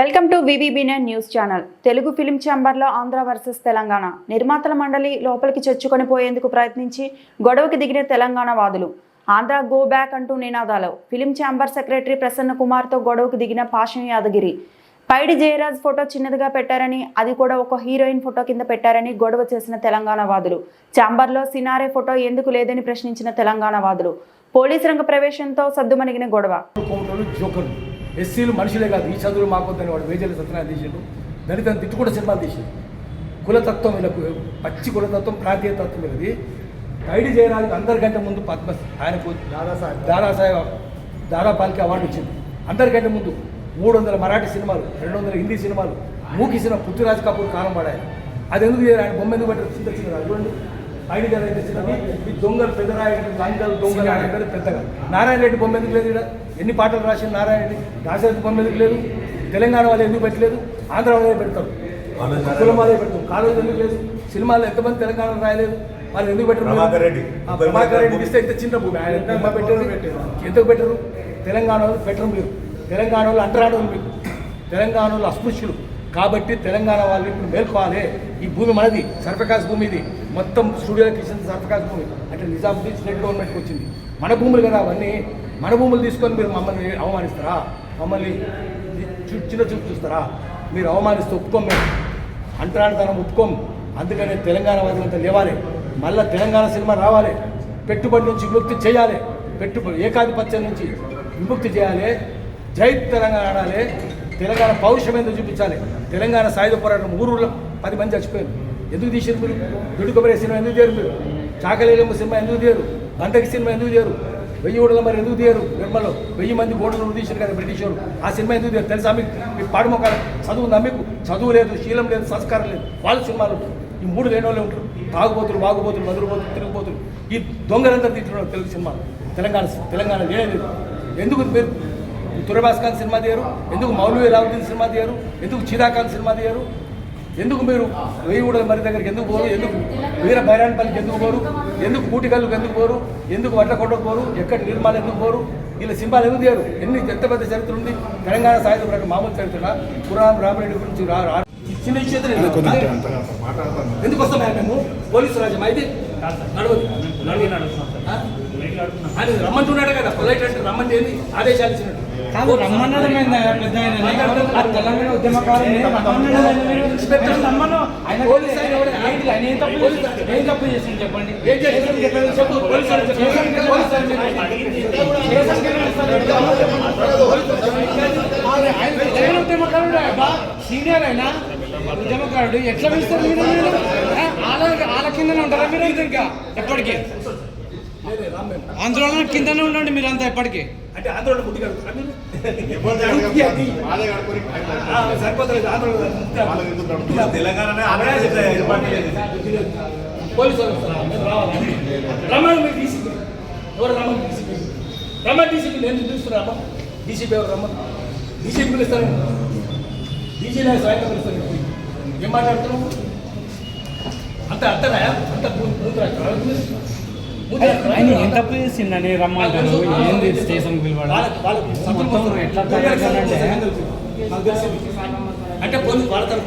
Welcome to వివిబినెన్ news channel. Telugu film ఛాంబర్లో Andhra versus Telangana. నిర్మాతల మండలి లోపలికి చొచ్చుకొని పోయేందుకు ప్రయత్నించి గొడవకి దిగిన తెలంగాణ వాదులు. ఆంధ్ర గో బ్యాక్ అంటూ నినాదాలు. ఫిలిం ఛాంబర్ సెక్రటరీ ప్రసన్న కుమార్తో గొడవకు దిగిన పాషం యాదగిరి. పైడి జయరాజ్ ఫోటో చిన్నదిగా పెట్టారని అది కూడా ఒక హీరోయిన్ ఫోటో కింద పెట్టారని గొడవ చేసిన తెలంగాణ వాదులు. ఛాంబర్లో సినారే ఫోటో ఎందుకు లేదని ప్రశ్నించిన తెలంగాణ వాదులు. పోలీస్ రంగ ప్రవేశంతో సద్దుమణిగిన గొడవ. ఎస్సీలు మనుషులే కాదు ఈ చదువులు మాకొద్దని వాడు వేజల సత్యనారాయణ తీసిండు. దళితం తిట్టుకుంటే సినిమాలు తీసిండు. కులతత్వం వీళ్ళకు పచ్చి కులతత్వం ప్రాంతీయ తత్వం వీళ్ళది. ఐడి జయరాజు అందరికంటే ముందు పద్మ ఆయనకు దాదాసాహెబ్. దాదాసాహెబ్ దాదాపాల్కి అవార్డు వచ్చింది అందరికంటే ముందు మూడు వందల మరాఠీ సినిమాలు రెండు వందల హిందీ సినిమాలు మూకీ సినిమా పృథ్వీరాజ్ కపూర్ కాలం పడాయి అది ఎందుకు? ఆయన బొమ్మ ఎందుకు పెట్టారు చిన్న చిన్న చూడండి. ఐడి జయరాజు అయితే చిన్నది ఈ దొంగలు పెద్దరాయి లంకలు దొంగలు పెద్దగా. నారాయణ రెడ్డి బొమ్మ ఎందుకు లేదు ఈడ? ఎన్ని పాటలు రాసిన నారాయణ రెడ్డి? దాశరథి బొమ్మ ఎందుకు లేదు? తెలంగాణ వాళ్ళు ఎందుకు పెట్టలేదు? ఆంధ్ర వాళ్ళే పెడతారు. కులం వాళ్ళే పెడతారు. కాలేజీ ఎందుకు లేదు? సినిమాలు ఎంతమంది తెలంగాణ రాయలేదు? వాళ్ళు ఎందుకు పెట్టరు? ప్రభాకర్ రెడ్డి. ఇస్తే ఇంత చిన్న భూమి. ఆయన ఎంత పెట్టారు? ఎందుకు పెట్టరు? తెలంగాణ వాళ్ళు పెట్టరు మీరు తెలంగాణ వాళ్ళు అంటరాడు మీకు తెలంగాణ వాళ్ళు అస్పృశ్యులు. కాబట్టి తెలంగాణ వాళ్ళు ఇప్పుడు మేల్కోవాలి. ఈ భూమి మనది సర్ఫకాస్ భూమి ఇది. మొత్తం స్టూడియోలకు ఇచ్చింది సర్ఫకాస్ భూమి. అంటే నిజాముద్దీన్ స్టేట్ గవర్నమెంట్కి వచ్చింది. మన భూములు కదా అవన్నీ. మన భూములు తీసుకొని మీరు మమ్మల్ని అవమానిస్తారా? మమ్మల్ని చు- చిన్న చూపు చూస్తారా? మీరు అవమానిస్తే ఒప్పుకోం మేము. అంటరానితనం ఒప్పుకోం. అందుకనే తెలంగాణ వాదులంతా లేవాలి. మళ్ళీ తెలంగాణ సినిమా రావాలి. పెట్టుబడి నుంచి విముక్తి చేయాలి. పెట్టుబడి ఏకాధిపత్యం నుంచి విముక్తి చేయాలి. జై తెలంగాణ ఆడాలి. తెలంగాణ పౌరుషం ఎందుకు చూపించాలి? తెలంగాణ సాయుధ పోరాటం ఊరులో పది మంది చచ్చిపోయారు. ఎందుకు తీసారు మీరు? దుడుకబడే సినిమా ఎందుకు తీయరు మీరు? చాకలేలమ్మ సినిమా ఎందుకు తీయరు? గంటకి సినిమా ఎందుకు తీయరు? వెయ్యి ఓడల మరి ఎందుకు తీయరు? నిర్మల్లో వెయ్యి మంది ఓడలు తీశారు కదా బ్రిటిష్ వారు. ఆ సినిమా ఎందుకు తీయరు? తెలుసా మీకు? మీ పాడుమొక్కలు చదువు నమ్మికు చదువు లేదు శీలం లేదు సంస్కారం లేదు. వాళ్ళ సినిమాలు ఈ మూడు లేని వాళ్ళు ఉంటారు. తాగుబోతులు బాగుబోతులు మధురబోతులు తిరుగుబోతులు. ఈ దొంగలందరూ తింటున్నారు తెలుగు సినిమా తెలంగాణ తెలంగాణ లేదు ఎందుకు మీరు తురబాస్ఖాన్ సినిమా తీయరు? ఎందుకు మౌలవీ అలావుద్దీన్ సినిమా తీయరు? ఎందుకు చిదాఖాన్ సినిమా తీయరు? ఎందుకు మీరు వెయ్యి మరి దగ్గరికి ఎందుకు పోరు? ఎందుకు వీర బైరాన్పల్లికి ఎందుకు పోరు? ఎందుకు కూటికల్లుకు ఎందుకు పోరు? ఎందుకు వడ్లకొండకు పోరు? ఎక్కడ నిర్మాణం ఎందుకు పోరు? వీళ్ళ సింబాలు ఎందుకు తీయరు? ఎన్ని ఎంత పెద్ద చరిత్ర ఉంది? తెలంగాణ సాయుధ మామూలు చరిత్ర పురాణం రామరెడ్డి గురించి రా చిన్న విషయం ఎందుకు వస్తాం మేము? పోలీసు రాజ్యం. అయితే నడవదు. రమ్మంటున్నాడు కదా పొలైట్ అంటే రమ్మంటే ఏంది ఆదేశాలు ఇచ్చినట్టు కాదు పెద్ద ఆయన? తెలంగాణ ఏం తప్పు చెప్పండి. ఆయన ఉద్యమకారుడు సీనియర్ అయినా ఉద్యమకారుడు ఎట్లా పిలుస్తారు మీరు వాళ్ళ కిందనే ఉంటారా మీరు ఇంకా? ఎప్పటికీ. ఆందోళన కిందనే ఉండండి మీరు అంతా ఎప్పటికీ? అంటే మీరు? డీసీపీ ఎవరు డీసీపీ రమ్మని డీసీపీ నేను పిలుస్తున్నా రమ్మ డీసీపీ ఎవరు పిలుస్తాను డీసీ నేను స్వయంగా పిలుస్తాను. ఏం మాట్లాడుతున్నావు? అంత అంతనా అంత ఆయన ఏం తప్పు చేసిండని రమ్మంటారు? ఏంది స్టేషన్ పిలవడం? ఎట్లా. అంటే పోలీసు వాళ్ళ తరపు